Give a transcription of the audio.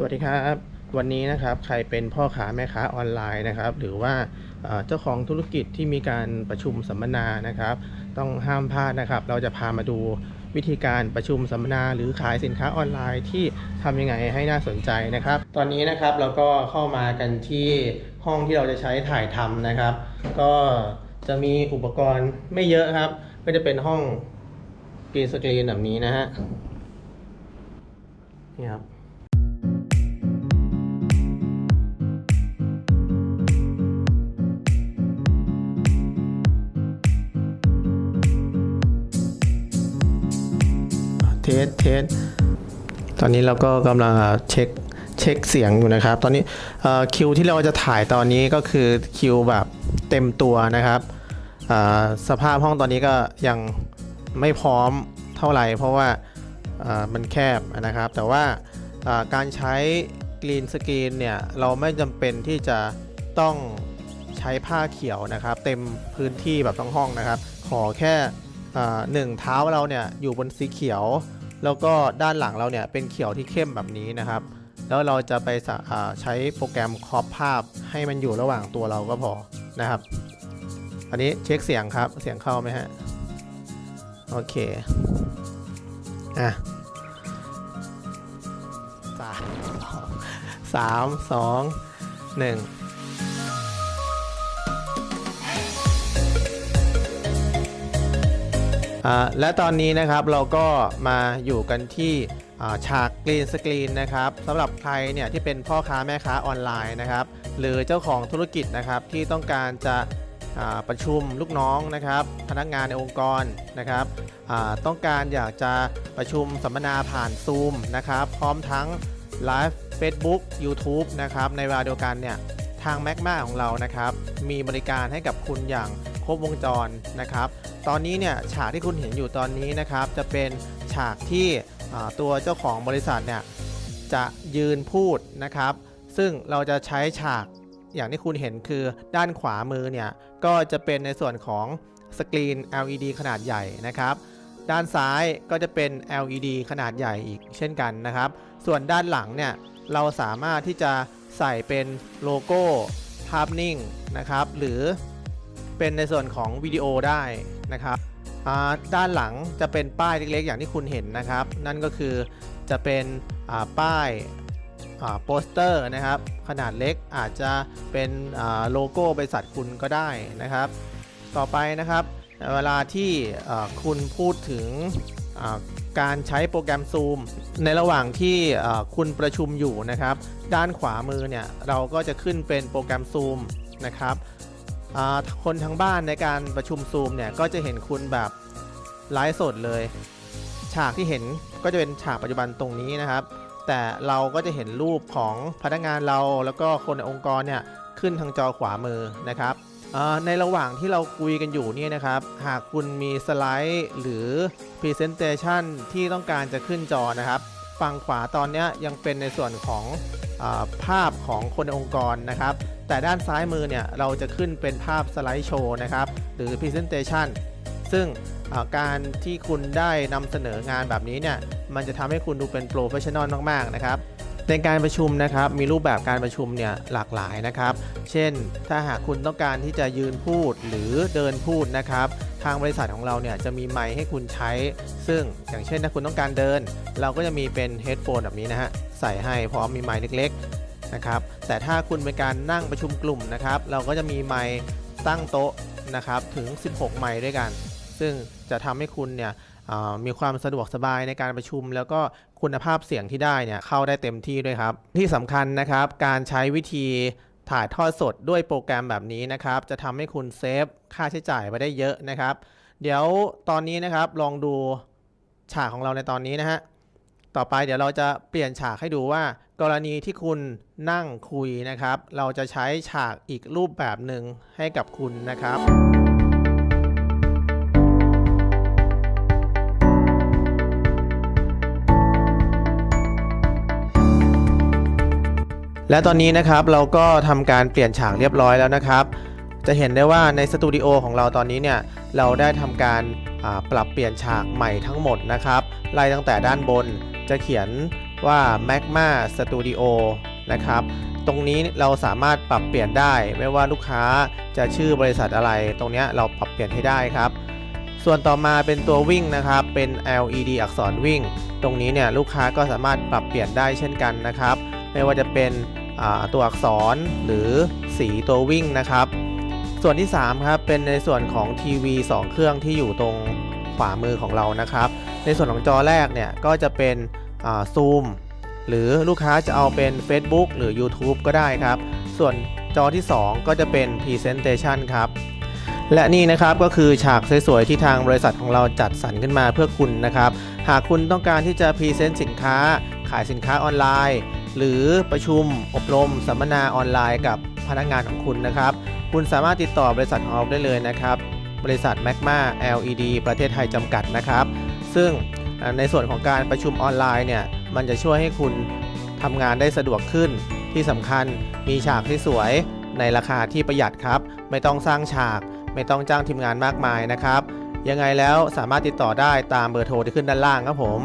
สวัสดีครับ วันนี้นะครับใครเป็นพ่อค้าแม่ค้าออนไลน์นะครับ หรือว่าเจ้าของธุรกิจที่มีการประชุมสัมมนานะครับ ต้องห้ามพลาดนะครับ เราจะพามาดูวิธีการประชุมสัมมนา หรือขายสินค้าออนไลน์ที่ทำยังไงให้น่าสนใจนะครับ ตอนนี้นะครับเราก็เข้ามากันที่ห้องที่เราจะใช้ถ่ายทำนะครับ ก็จะมีอุปกรณ์ไม่เยอะครับ ก็จะเป็นห้องกรีนสกรีนแบบนี้นะฮะนี่ครับ เทสเทสตอนนี้เราก็กำลังเช็คเช็คเสียงอยู่นะครับ ตอนนี้คิวที่เราจะถ่ายตอนนี้ก็คือคิวแบบเต็มตัวนะครับสภาพห้องตอนนี้ก็ยังไม่พร้อมเท่าไหร่ เพราะว่ามันแคบนะครับ แต่ว่าการใช้กรีนสกรีนเนี่ยเราไม่จำเป็นที่จะต้องใช้ผ้าเขียวนะครับ เต็มพื้นที่แบบทั้งห้องนะครับ ขอแค่ หนึ่งเท้าเราเนี่ยอยู่บนสีเขียว แล้วก็ด้านหลังเราเนี่ยเป็นเขียวที่เข้มแบบนี้นะครับ แล้วเราจะไปะใช้โปรแกรมครอปภาพให้มันอยู่ระหว่างตัวเราก็พอนะครับ อันนี้เช็คเสียงครับเสียงเข้าไหมฮะโอเคอะสามสองหนึ่ง และตอนนี้นะครับเราก็มาอยู่กันที่ฉากกรีนสกรีนนะครับสำหรับใครเนี่ยที่เป็นพ่อค้าแม่ค้าออนไลน์นะครับ หรือเจ้าของธุรกิจนะครับที่ต้องการจะประชุมลูกน้องนะครับ พนักงานในองค์กรนะครับต้องการอยากจะประชุมสัมมนาผ่านซูมนะครับ พร้อมทั้งไลฟ์ Facebook YouTube นะครับ ในเวลาเดียวกันเนี่ยทาง m a g m a ของเรานะครับ มีบริการให้กับคุณอย่าง ครบวงจรนะครับ ตอนนี้เนี่ยฉากที่คุณเห็นอยู่ตอนนี้นะครับ จะเป็นฉากที่ตัวเจ้าของบริษัทเนี่ยจะยืนพูดนะครับ ซึ่งเราจะใช้ฉากอย่างที่คุณเห็นคือด้านขวามือเนี่ยก็จะเป็นในส่วนของสกรีน LED ขนาดใหญ่นะครับ ด้านซ้ายก็จะเป็น LED ขนาดใหญ่อีกเช่นกันนะครับ ส่วนด้านหลังเนี่ยเราสามารถที่จะใส่เป็นโลโก้ภาพนิ่งนะครับ หรือ เป็นในส่วนของวิดีโอได้นะครับด้านหลังจะเป็นป้ายเล็กๆ อย่างที่คุณเห็นนะครับ นั่นก็คือจะเป็นป้ายโปสเตอร์นะครับ ขนาดเล็กอาจจะเป็นโลโก้บริษัทคุณก็ได้นะครับ ต่อไปนะครับ เวลาที่คุณพูดถึงการใช้โปรแกรม Zoom ในระหว่างที่คุณประชุมอยู่นะครับ ด้านขวามือเนี่ยเราก็จะขึ้นเป็นโปรแกรม Zoom นะครับ คนทั้งบ้านในการประชุมซูมเนี่ยก็จะเห็นคุณแบบไลฟ์สดเลย ฉากที่เห็นก็จะเป็นฉากปัจจุบันตรงนี้นะครับ แต่เราก็จะเห็นรูปของพนักงานเราแล้วก็คนในองค์กรเนี่ยขึ้นทางจอขวามือนะครับในระหว่างที่เราคุยกันอยู่เนี่ยนะครับ หากคุณมีสไลด์หรือ Presentation ที่ต้องการจะขึ้นจอนะครับ ฝั่งขวาตอนนี้ยังเป็นในส่วนของอภาพของคนในองค์กรนะครับ แต่ด้านซ้ายมือเนี่ยเราจะขึ้นเป็นภาพสไลด์โชว์นะครับ หรือ Presentation ซึ่งการที่คุณได้นำเสนองานแบบนี้เนี่ย มันจะทำให้คุณดูเป็นโปรเฟชชั่นอลมาก ๆ นะครับในการประชุมนะครับมีรูปแบบการประชุมเนี่ยหลากหลายนะครับ เช่น ถ้าหากคุณต้องการที่จะยืนพูดหรือเดินพูดนะครับ ทางบริษัทของเราเนี่ยจะมีไมค์ให้คุณใช้ ซึ่งอย่างเช่นถ้าคุณต้องการเดิน เราก็จะมีเป็นเฮดโฟนแบบนี้นะฮะใส่ให้พร้อมมีไมค์เล็ก นะครับแต่ถ้าคุณเป็นการนั่งประชุมกลุ่มนะครับเราก็จะมีไมค์ตั้งโต๊ะนะครับถึง 16 ไมค์ด้วยกัน ซึ่งจะทำให้คุณเนี่ยมีความสะดวกสบายในการประชุม แล้วก็คุณภาพเสียงที่ได้เนี่ยเข้าได้เต็มที่ด้วยครับ ที่สำคัญนะครับการใช้วิธีถ่ายทอดสดด้วยโปรแกรมแบบนี้นะครับจะทำให้คุณเซฟค่าใช้จ่ายไปได้เยอะนะครับ เดี๋ยวตอนนี้นะครับลองดูฉากของเราในตอนนี้นะฮะ ต่อไปเดี๋ยวเราจะเปลี่ยนฉากให้ดูว่า กรณีที่คุณนั่งคุยนะครับ เราจะใช้ฉากอีกรูปแบบหนึ่งให้กับคุณนะครับและตอนนี้นะครับเราก็ทำการเปลี่ยนฉากเรียบร้อยแล้วนะครับ จะเห็นได้ว่าในสตูดิโอของเราตอนนี้เนี่ยเราได้ทำการปรับเปลี่ยนฉากใหม่ทั้งหมดนะครับไล่ตั้งแต่ด้านบน จะเขียนว่า Magma Studio นะครับ ตรงนี้เราสามารถปรับเปลี่ยนได้ ไม่ว่าลูกค้าจะชื่อบริษัทอะไร ตรงนี้เราปรับเปลี่ยนให้ได้ครับ ส่วนต่อมาเป็นตัววิ่งนะครับ เป็น LED อักษรวิ่ง ตรงนี้เนี่ยลูกค้าก็สามารถปรับเปลี่ยนได้เช่นกันนะครับ ไม่ว่าจะเป็นตัวอักษรหรือสีตัววิ่งนะครับ ส่วนที่3ครับเป็นในส่วนของทีวี2เครื่องที่อยู่ตรงขวามือของเรานะครับ ในส่วนของจอแรกเนี่ยก็จะเป็นซูมหรือลูกค้าจะเอาเป็น Facebook หรือ YouTube ก็ได้ครับ ส่วนจอที่ 2 ก็จะเป็น Presentation ครับ และนี่นะครับก็คือฉากสวยๆที่ทางบริษัทของเราจัดสรรขึ้นมาเพื่อคุณนะครับ หากคุณต้องการที่จะพรีเซนต์สินค้า ขายสินค้าออนไลน์ หรือประชุมอบรม สัมมนาออนไลน์กับพนักงานของคุณนะครับ คุณสามารถติดต่อบริษัทของเราได้เลยนะครับ บริษัท Magma LED ประเทศไทยจำกัดนะครับ ซึ่งในส่วนของการประชุมออนไลน์เนี่ยมันจะช่วยให้คุณทำงานได้สะดวกขึ้น ที่สำคัญมีฉากที่สวยในราคาที่ประหยัดครับ ไม่ต้องสร้างฉาก ไม่ต้องจ้างทีมงานมากมายนะครับ ยังไงแล้วสามารถติดต่อได้ตามเบอร์โทรที่ขึ้นด้านล่างครับผม